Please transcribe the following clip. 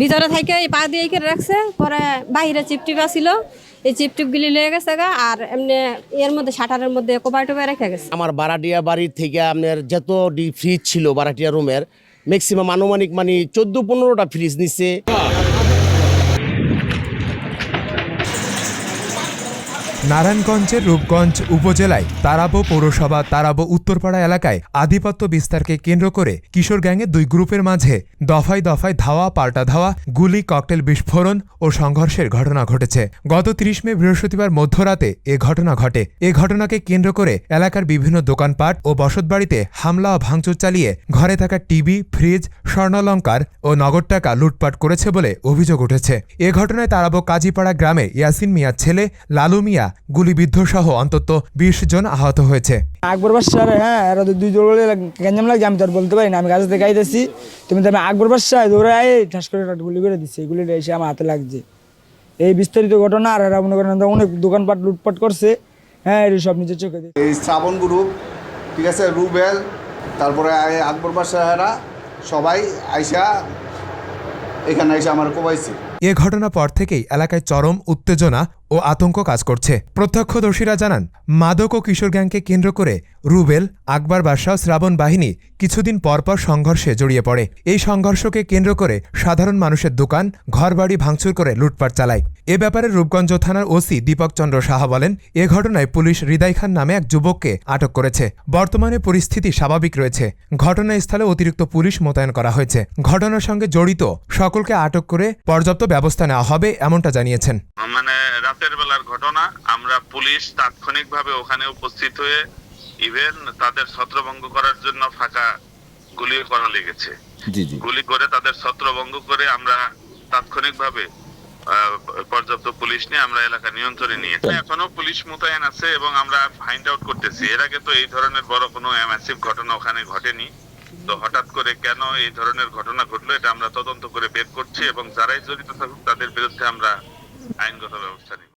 ভিতরে থেকে এই পা দিয়ে করে রাখছে, পরে বাইরে চিপটিপ আসিল এই চিপটিপগুলি লয়ে গেছে গা, আর এমনি এর মধ্যে শাটারের মধ্যে কোপায় টোপায় রেখে গেছে। আমার বারাটিয়া বাড়ির থেকে আপনার যত ডি ফ্রিজ ছিল বারাটিয়া রুমের ম্যাক্সিমাম আনুমানিক মানে চোদ্দ পনেরোটা ফ্রিজ নিচ্ছে নারায়ণগঞ্জের রূপগঞ্জ উপজেলায় তারাবো পৌরসভা, তারাবো উত্তরপাড়া এলাকায় আধিপত্য বিস্তারকে কেন্দ্র করে কিশোর গ্যাংয়ের দুই গ্রুপের মাঝে দফায় দফায় ধাওয়া, পাল্টা ধাওয়া, গুলি, ককটেল বিস্ফোরণ ও সংঘর্ষের ঘটনা ঘটেছে। গত তিরিশ মে বৃহস্পতিবার মধ্যরাতে এ ঘটনা ঘটে। এ ঘটনাকে কেন্দ্র করে এলাকার বিভিন্ন দোকানপাট ও বসতবাড়িতে হামলা ও ভাঙচুর চালিয়ে ঘরে থাকা টিভি, ফ্রিজ স্বর্ণালঙ্কার ও নগদ টাকা লুটপাট করেছে বলে অভিযোগ উঠেছে। এ ঘটনায় তারাবো কাজীপাড়া গ্রামে ইয়াসিন মিয়ার ছেলে লালু মিয়া গুলিবিদ্ধ সহ অন্তত বিশ জন আহত হয়েছে। আকবর বাদশাহ হ্যাঁ এরা তো দুই দৌড়ে গ্যাঞ্জাম লাগে আমি তো আর বলতে পারি না আমি গাছ থেকে আইতেছি। তুমি তো আমি আকবর বাদশাহ দৌড়ে আই ঠাস করে গুলি করে দিচ্ছে এই গুলিটা এসে আমার হাতে লাগছে। এই বিস্তারিত ঘটনা আর এরা মনে করেন অনেক দোকানপাট লুটপাট করছে হ্যাঁ এই সব নিজের চোখে এই শ্রাবণ গ্রুপ ঠিক আছে রুবেল তারপরে আই- আকবর বাসাহারা সবাই আইসা, এখানে এসে আমার কোবাইছে। এ ঘটনা পর থেকেই এলাকায় চরম উত্তেজনা ও আতঙ্ক কাজ করছে। প্রত্যক্ষদর্শীরা জানান, মাদক ও কিশোর গ্যাংকে কেন্দ্র করে রুবেল, আকবর বাদশাহ, শ্রাবণ বাহিনী কিছুদিন পরপর সংঘর্ষে জড়িয়ে পড়ে। এই সংঘর্ষকে কেন্দ্র করে সাধারণ মানুষের দোকান, ঘরবাড়ি ভাঙচুর করে লুটপাট চালায়। এ ব্যাপারে রূপগঞ্জ থানার ওসি দীপক চন্দ্র সাহা বলেন এ ঘটনায় পুলিশ হৃদয় খান নামে এক যুবককে আটক করেছে। বর্তমানে পরিস্থিতি স্বাভাবিক রয়েছে। ঘটনাস্থলে অতিরিক্ত পুলিশ মোতায়েন করা হয়েছে। ঘটনার সঙ্গে জড়িত সকলকে আটক করে পর্যাপ্ত ব্যবস্থা নেওয়া হবে এমনটা জানিয়েছেন। মানে রাতের বেলার ঘটনা আমরা পুলিশ তাৎক্ষণিকভাবে ওখানে উপস্থিত হয়ে ইভেন তাদের ছত্রভঙ্গ করার জন্য ফাঁকা গুলি করা লেগেছে। জি জি। গুলি করে তাদের ছত্রভঙ্গ করে আমরা তাৎক্ষণিকভাবে পর্যাপ্ত পুলিশ নিয়ে আমরা এলাকা নিয়ন্ত্রণে নিয়ে এখনও পুলিশ মোতায়েন আছে এবং আমরা ফাইন্ড আউট করতেছি। এর আগে তো এই ধরনের বড় কোনো ম্যাসিভ ঘটনা ওখানে ঘটেনি। তো হঠাৎ করে কেন এই ধরনের ঘটনা ঘটলো এটা আমরা তদন্ত করে বের করছি এবং যারাই জড়িত থাকুক তাদের বিরুদ্ধে আমরা আইনগত ব্যবস্থা নিব।